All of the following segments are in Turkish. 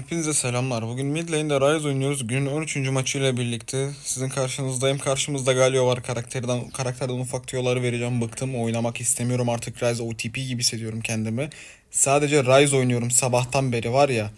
Hepinize selamlar. Bugün mid lane'de oynuyoruz. Günün 13. maçıyla birlikte sizin karşınızdayım. Karşımızda Galio var. Karakterden karakterden ufak tüyoları vereceğim. Bıktım. Oynamak istemiyorum artık Ryze OTP gibi hissediyorum kendimi. Sadece Ryze oynuyorum sabahtan beri var ya.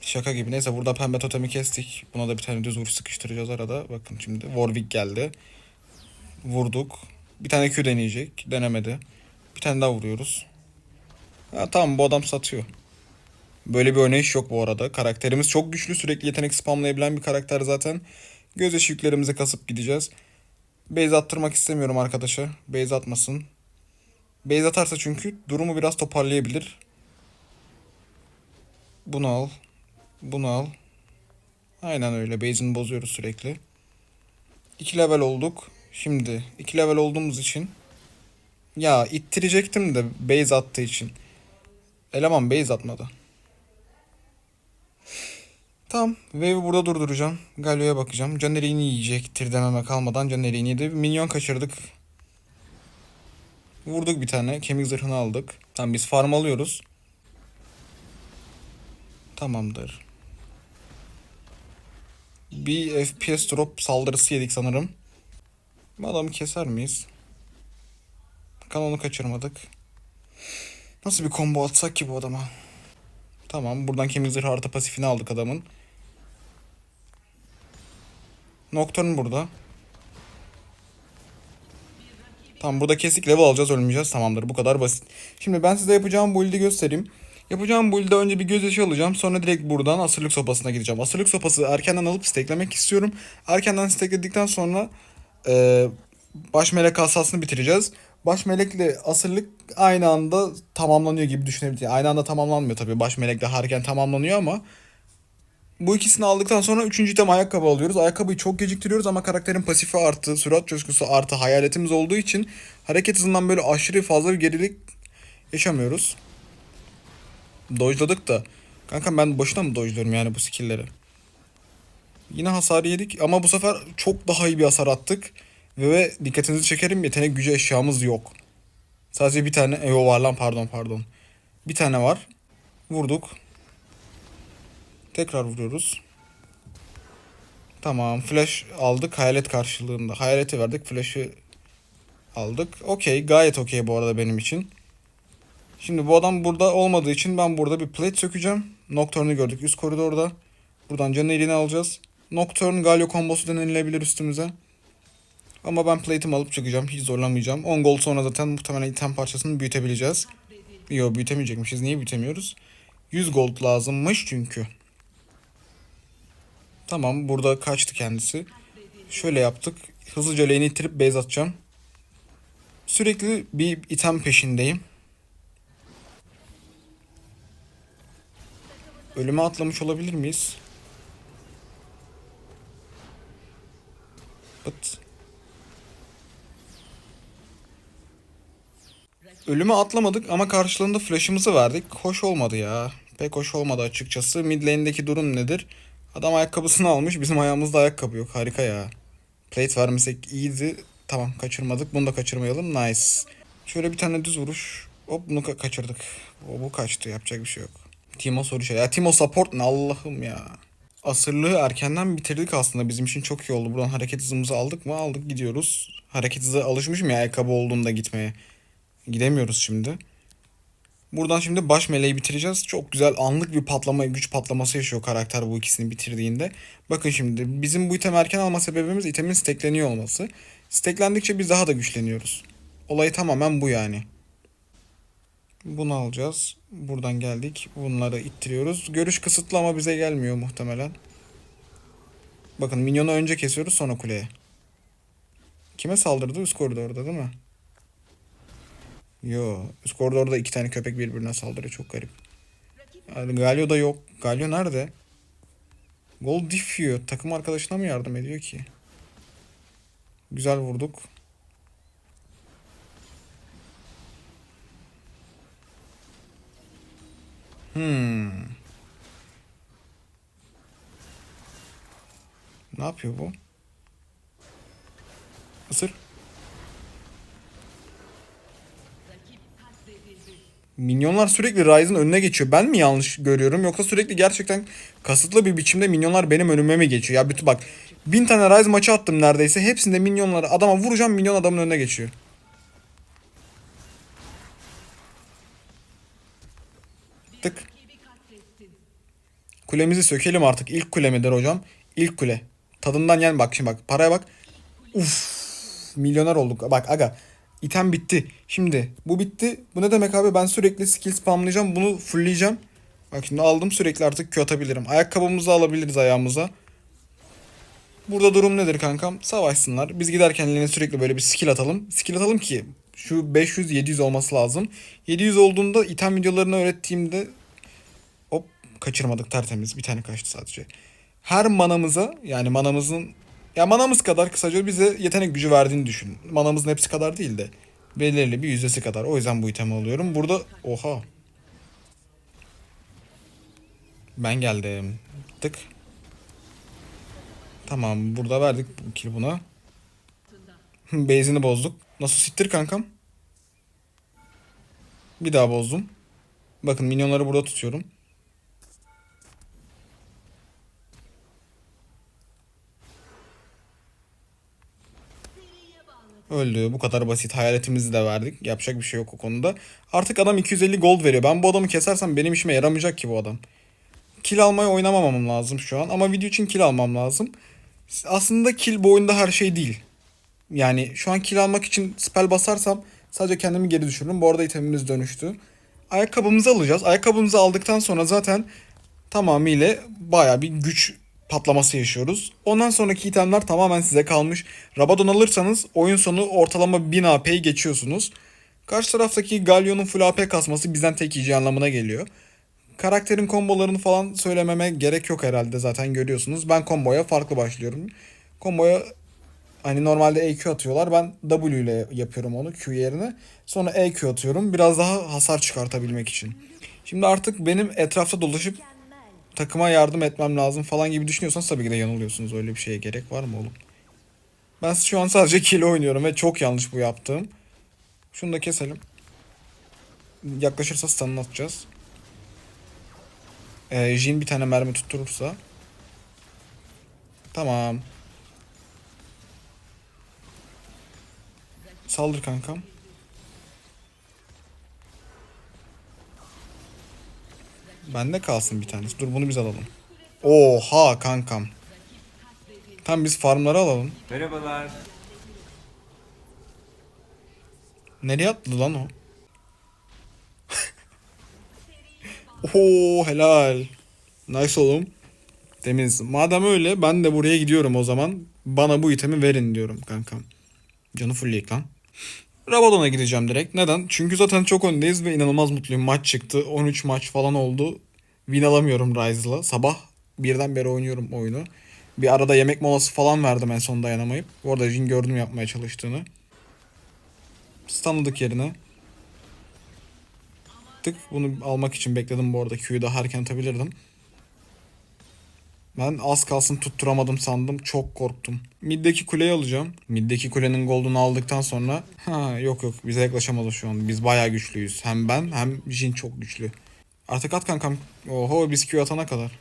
Şaka gibi. Neyse burada pembe totemi kestik. Buna da bir tane düz vuruş sıkıştıracağız arada. Bakın şimdi Warwick geldi. Vurduk. Bir tane Q deneyecek. Denemedi. Bir tane daha vuruyoruz. Ha, tamam bu adam satıyor. Böyle bir oynayış yok bu arada. Karakterimiz çok güçlü. Sürekli yetenek spamlayabilen bir karakter zaten. Göz yaşı yüklerimizi kasıp gideceğiz. Base attırmak istemiyorum arkadaşa. Base atmasın. Base atarsa çünkü durumu biraz toparlayabilir. Bunu al. Bunu al. Aynen öyle. Base'ini bozuyoruz sürekli. 2 level olduk. Şimdi 2 level olduğumuz için ya ittirecektim de base attığı için. Eleman base atmadı. Tamam. Wave'i burada durduracağım. Galio'ya bakacağım. Caner'ini yiyecektir dememe kalmadan Caner'ini yedi. Minyon kaçırdık. Vurduk bir tane. Kemik zırhını aldık. Tamam biz farm alıyoruz. Tamamdır. Bir FPS drop saldırısı yedik sanırım. Adamı keser miyiz? Kanonu kaçırmadık. Nasıl bir combo atsak ki bu adama? Tamam buradan kemik zırhı artı pasifini aldık adamın. Nocturne burada. Tamam burada kesik level alacağız ölmeyeceğiz tamamdır bu kadar basit. Şimdi ben size yapacağım build'i göstereyim. Yapacağım build'de önce bir gözyaşı alacağım sonra direkt buradan asırlık sopasına gideceğim. Asırlık sopası erkenden alıp steklemek istiyorum. Erkenden stekledikten sonra e, baş melek hasasını bitireceğiz. Baş melekle asırlık aynı anda tamamlanıyor gibi düşünebiliriz. Aynı anda tamamlanmıyor tabii. Baş melekle harken tamamlanıyor ama bu ikisini aldıktan sonra üçüncü item ayakkabı alıyoruz. Ayakkabıyı çok geciktiriyoruz ama karakterin pasifi artı, sürat coşkusu artı hayaletimiz olduğu için hareket hızından böyle aşırı fazla bir gerilik yaşamıyoruz. Dojladık da. Kanka ben boşuna mı dojluyorum yani bu skill'leri? Yine hasar yedik ama bu sefer çok daha iyi bir hasar attık. Ve dikkatinizi çekerim yetenek gücü eşyamız yok. Sadece bir tane evo var lan pardon pardon. Bir tane var. Vurduk. Tekrar vuruyoruz. Tamam flash aldık hayalet karşılığında. Hayaleti verdik flash'ı aldık. Okey gayet okey bu arada benim için. Şimdi bu adam burada olmadığı için ben burada bir plate sökeceğim. Nocturne'u gördük üst koridorda. Buradan canı elini alacağız. Nocturne Galio kombosu denilebilir üstümüze. Ama ben plate'imi alıp çıkacağım. Hiç zorlamayacağım. 10 gold sonra zaten muhtemelen item parçasını büyütebileceğiz. Yo büyütemeyecekmişiz. Niye büyütemiyoruz? 100 gold lazımmış çünkü. Tamam burada kaçtı kendisi. Şöyle yaptık. Hızlıca lane'i itirip base atacağım. Sürekli bir item peşindeyim. Ölüme atlamış olabilir miyiz? Bıt. Ölüme atlamadık ama karşılığında flash'ımızı verdik. Hoş olmadı ya. Pek hoş olmadı açıkçası. Mid lane'deki durum nedir? Adam ayakkabısını almış. Bizim ayağımızda ayakkabı yok. Harika ya. Plate vermesek iyiydi. Tamam kaçırmadık. Bunu da kaçırmayalım. Nice. Şöyle bir tane düz vuruş. Hop bunu ka- kaçırdık. O bu kaçtı. Yapacak bir şey yok. Timo soru şey. Ya Timo support ne Allah'ım ya. Asırlığı erkenden bitirdik aslında. Bizim için çok iyi oldu. Buradan hareket hızımızı aldık mı? Aldık gidiyoruz. Hareket hızı alışmışım ya ayakkabı olduğunda gitmeye. Gidemiyoruz şimdi. Buradan şimdi baş meleği bitireceğiz. Çok güzel anlık bir patlama, güç patlaması yaşıyor karakter bu ikisini bitirdiğinde. Bakın şimdi bizim bu item erken alma sebebimiz itemin stekleniyor olması. Steklendikçe biz daha da güçleniyoruz. Olayı tamamen bu yani. Bunu alacağız. Buradan geldik. Bunları ittiriyoruz. Görüş kısıtlı ama bize gelmiyor muhtemelen. Bakın minyonu önce kesiyoruz sonra kuleye. Kime saldırdı? Üst koridorda değil mi? Yo. Üst koridorda iki tane köpek birbirine saldırıyor. Çok garip. Galio da yok. Galio nerede? Gol diffiyor. Takım arkadaşına mı yardım ediyor ki? Güzel vurduk. Hmm. Ne yapıyor bu? Isır. Minyonlar sürekli Ryze'ın önüne geçiyor. Ben mi yanlış görüyorum yoksa sürekli gerçekten kasıtlı bir biçimde minyonlar benim önüme mi geçiyor? Ya bütün bak bin tane Ryze maçı attım neredeyse. Hepsinde minyonları adama vuracağım minyon adamın önüne geçiyor. Tık. Kulemizi sökelim artık. İlk kule midir hocam? İlk kule. Tadından yen bak şimdi bak. Paraya bak. Uf. Milyoner olduk. Bak aga. İtem bitti. Şimdi bu bitti. Bu ne demek abi? Ben sürekli skill spamlayacağım. Bunu fullleyeceğim. Bak şimdi aldım sürekli artık Q atabilirim. Ayakkabımızı alabiliriz ayağımıza. Burada durum nedir kankam? Savaşsınlar. Biz giderken eline sürekli böyle bir skill atalım. Skill atalım ki şu 500-700 olması lazım. 700 olduğunda item videolarını öğrettiğimde hop kaçırmadık tertemiz. Bir tane kaçtı sadece. Her manamıza yani manamızın ya manamız kadar kısaca bize yetenek gücü verdiğini düşün. Manamızın hepsi kadar değil de belirli bir yüzdesi kadar. O yüzden bu itemi alıyorum. Burada oha. Ben geldim. Tık. Tamam burada verdik kill buna. Base'ini bozduk. Nasıl sittir kankam? Bir daha bozdum. Bakın minyonları burada tutuyorum. Öldü. Bu kadar basit. Hayaletimizi de verdik. Yapacak bir şey yok o konuda. Artık adam 250 gold veriyor. Ben bu adamı kesersem benim işime yaramayacak ki bu adam. Kill almaya oynamamam lazım şu an. Ama video için kill almam lazım. Aslında kill bu oyunda her şey değil. Yani şu an kill almak için spell basarsam sadece kendimi geri düşürürüm. Bu arada itemimiz dönüştü. Ayakkabımızı alacağız. Ayakkabımızı aldıktan sonra zaten tamamıyla baya bir güç patlaması yaşıyoruz. Ondan sonraki itemler tamamen size kalmış. Rabadon alırsanız oyun sonu ortalama 1000 AP'yi geçiyorsunuz. Karşı taraftaki Galyon'un full AP kasması bizden tek yiyeceği anlamına geliyor. Karakterin kombolarını falan söylememe gerek yok herhalde zaten görüyorsunuz. Ben komboya farklı başlıyorum. Komboya hani normalde EQ atıyorlar. Ben W ile yapıyorum onu Q yerine. Sonra EQ atıyorum. Biraz daha hasar çıkartabilmek için. Şimdi artık benim etrafta dolaşıp takıma yardım etmem lazım falan gibi düşünüyorsanız tabii ki de yanılıyorsunuz. Öyle bir şeye gerek var mı oğlum? Ben şu an sadece kill oynuyorum ve çok yanlış bu yaptığım. Şunu da keselim. Yaklaşırsa stun atacağız. Ee, Jin bir tane mermi tutturursa. Tamam. Saldır kankam. Bende kalsın bir tanesi. Dur bunu biz alalım. Oha kankam. Tam biz farmları alalım. Merhabalar. Nereye attı lan o? Oo helal. Nice oğlum. Temiz. Madem öyle ben de buraya gidiyorum o zaman. Bana bu itemi verin diyorum kankam. Canı fullleyik lan. Rabadon'a gideceğim direkt. Neden? Çünkü zaten çok öndeyiz ve inanılmaz mutluyum. Maç çıktı. 13 maç falan oldu. Win alamıyorum Ryze'la. Sabah birden beri oynuyorum oyunu. Bir arada yemek molası falan verdim en son dayanamayıp. Bu arada Jin gördüm yapmaya çalıştığını. Stunladık yerine. Tık bunu almak için bekledim bu arada. Q'yu daha erken atabilirdim. Ben az kalsın tutturamadım sandım. Çok korktum. Mid'deki kuleyi alacağım. Mid'deki kulenin gold'unu aldıktan sonra ha yok yok bize yaklaşamadı şu an. Biz bayağı güçlüyüz. Hem ben hem Jin çok güçlü. Artık at kankam. Oho biz Q atana kadar.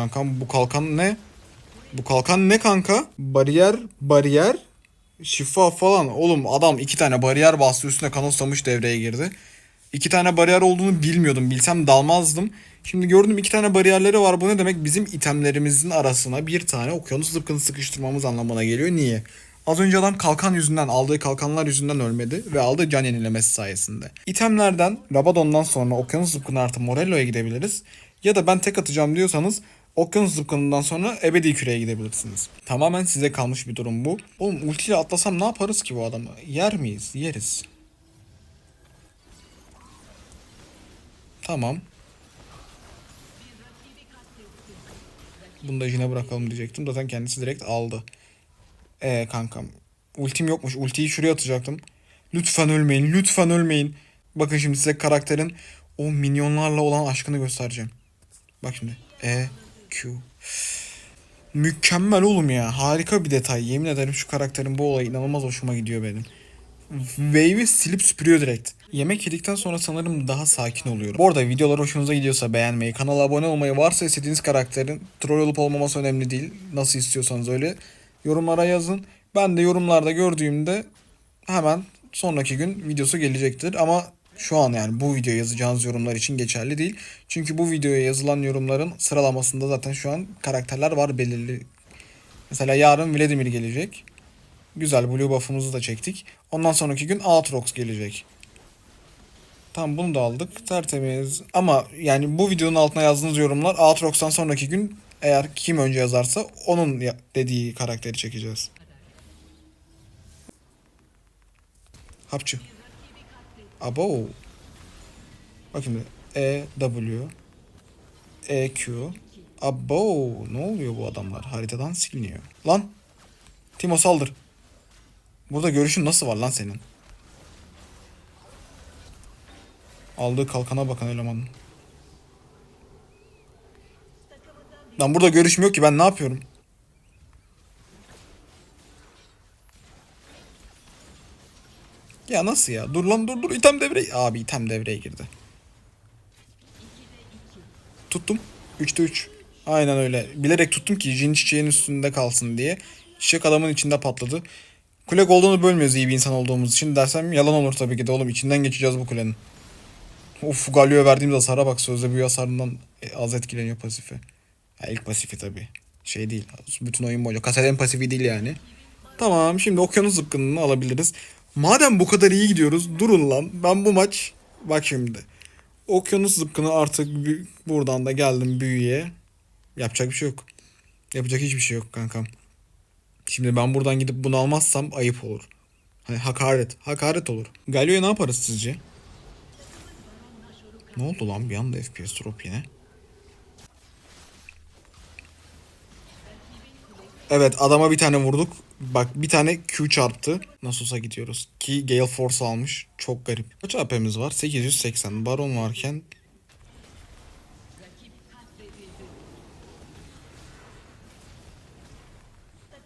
Kankam bu kalkan ne? Bu kalkan ne kanka? Bariyer, bariyer, şifa falan. Oğlum adam iki tane bariyer bastı üstüne kanıtsamış devreye girdi. İki tane bariyer olduğunu bilmiyordum. Bilsem dalmazdım. Şimdi gördüm iki tane bariyerleri var. Bu ne demek? Bizim itemlerimizin arasına bir tane okyanus zıpkını sıkıştırmamız anlamına geliyor. Niye? Az önce adam kalkan yüzünden, aldığı kalkanlar yüzünden ölmedi ve aldığı can yenilemesi sayesinde. İtemlerden, Rabadon'dan sonra okyanus zıpkını artı Morello'ya gidebiliriz. Ya da ben tek atacağım diyorsanız Okyanus zıpkınından sonra ebedi küreye gidebilirsiniz. Tamamen size kalmış bir durum bu. Oğlum ultiyle atlasam ne yaparız ki bu adamı? Yer miyiz? Yeriz. Tamam. Bunu da yine bırakalım diyecektim. Zaten kendisi direkt aldı. Ee kankam. Ultim yokmuş. Ultiyi şuraya atacaktım. Lütfen ölmeyin. Lütfen ölmeyin. Bakın şimdi size karakterin o minyonlarla olan aşkını göstereceğim. Bak şimdi. E, Mükemmel oğlum ya. Harika bir detay. Yemin ederim şu karakterin bu olayı inanılmaz hoşuma gidiyor benim. Wave'i silip süpürüyor direkt. Yemek yedikten sonra sanırım daha sakin oluyorum. Bu arada videolar hoşunuza gidiyorsa beğenmeyi, kanala abone olmayı, varsa istediğiniz karakterin troll olup olmaması önemli değil. Nasıl istiyorsanız öyle yorumlara yazın. Ben de yorumlarda gördüğümde hemen sonraki gün videosu gelecektir. Ama şu an yani bu videoya yazacağınız yorumlar için geçerli değil. Çünkü bu videoya yazılan yorumların sıralamasında zaten şu an karakterler var belirli. Mesela yarın Vladimir gelecek. Güzel blue buff'ımızı da çektik. Ondan sonraki gün Aatrox gelecek. Tamam bunu da aldık. Tertemiz. Ama yani bu videonun altına yazdığınız yorumlar Aatrox'tan sonraki gün eğer kim önce yazarsa onun dediği karakteri çekeceğiz. Hapçı. Abo. Bak şimdi E, W, E, Q. Abo. Ne oluyor bu adamlar? Haritadan siliniyor. Lan. Timo saldır. Burada görüşün nasıl var lan senin? Aldığı kalkana bakın elemanın. Lan burada görüşüm yok ki ben ne yapıyorum? Ya nasıl ya? Dur lan dur dur item devreye. Abi item devreye girdi. Tuttum. 3'te 3. Aynen öyle. Bilerek tuttum ki Jin çiçeğin üstünde kalsın diye. Çiçek adamın içinde patladı. Kule Golden'u bölmüyoruz iyi bir insan olduğumuz için dersem yalan olur tabii ki de oğlum içinden geçeceğiz bu kulenin. Of Galio'ya verdiğimiz hasara bak sözde büyü hasarından e, az etkileniyor pasifi. Ya ilk pasifi tabii. Şey değil. Bütün oyun boyunca. Kasaden pasifi değil yani. Tamam şimdi okyanus zıpkınını alabiliriz. Madem bu kadar iyi gidiyoruz durun lan. Ben bu maç bak şimdi. Okyanus zıpkını artık buradan da geldim büyüye. Yapacak bir şey yok. Yapacak hiçbir şey yok kankam. Şimdi ben buradan gidip bunu almazsam ayıp olur. Hani hakaret. Hakaret olur. Galio'ya ne yaparız sizce? Ne oldu lan bir anda FPS drop yine? Evet adama bir tane vurduk. Bak bir tane Q çarptı. Nasıl olsa gidiyoruz. Ki Gale Force almış. Çok garip. Kaç AP'miz var? 880. Baron varken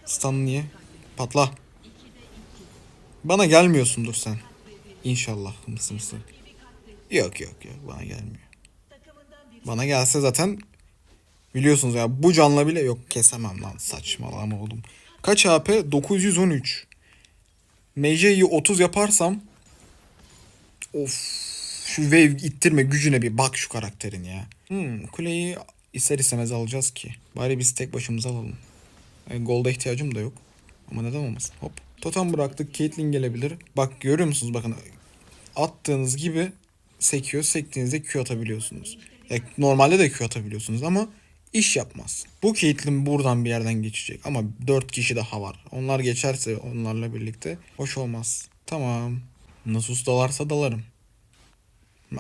Stun niye? Patla. Bana gelmiyorsundur sen. İnşallah mısı mısı. Yok yok yok bana gelmiyor. Bana gelse zaten biliyorsunuz ya bu canla bile yok kesemem lan saçmalama oğlum. Kaç AP? 913. Meije'yi 30 yaparsam of şu wave ittirme gücüne bir bak şu karakterin ya. Hmm, kuleyi ister istemez alacağız ki. Bari biz tek başımıza alalım. E, Gold'a ihtiyacım da yok. Ama neden olmasın? Hop. Totem bıraktık. Caitlyn gelebilir. Bak görüyor musunuz? Bakın attığınız gibi sekiyor. Sektiğinizde Q atabiliyorsunuz. Ya, normalde de Q atabiliyorsunuz ama iş yapmaz. Bu Caitlyn buradan bir yerden geçecek. Ama 4 kişi daha var. Onlar geçerse onlarla birlikte hoş olmaz. Tamam. Nasus dalarsa dalarım.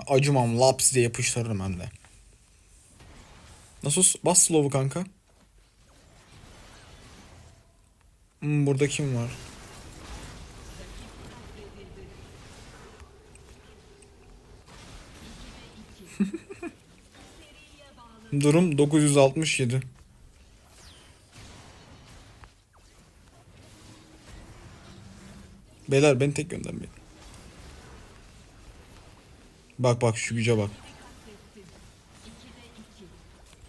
Acımam. Laps diye yapıştırırım hem de. Nasus bas slow'u kanka. Hmm, burada kim var? Durum 967. Beyler beni tek göndermeyin. Bak bak şu güce bak.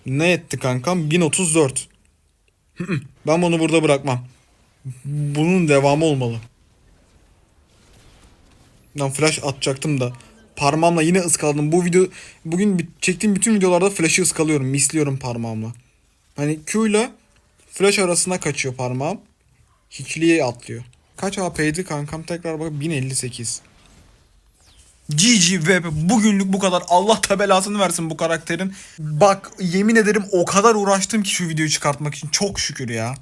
Ne etti kankam? 1034. ben bunu burada bırakmam. Bunun devamı olmalı. Lan flash atacaktım da parmağımla yine ıskaladım. Bu video bugün çektiğim bütün videolarda flash'ı ıskalıyorum, misliyorum parmağımla. Hani Q ile flash arasına kaçıyor parmağım. Hiçliğe atlıyor. Kaç AP'ydi kankam tekrar bak 1058. GG ve bugünlük bu kadar. Allah tabelasını versin bu karakterin. Bak yemin ederim o kadar uğraştım ki şu videoyu çıkartmak için. Çok şükür ya.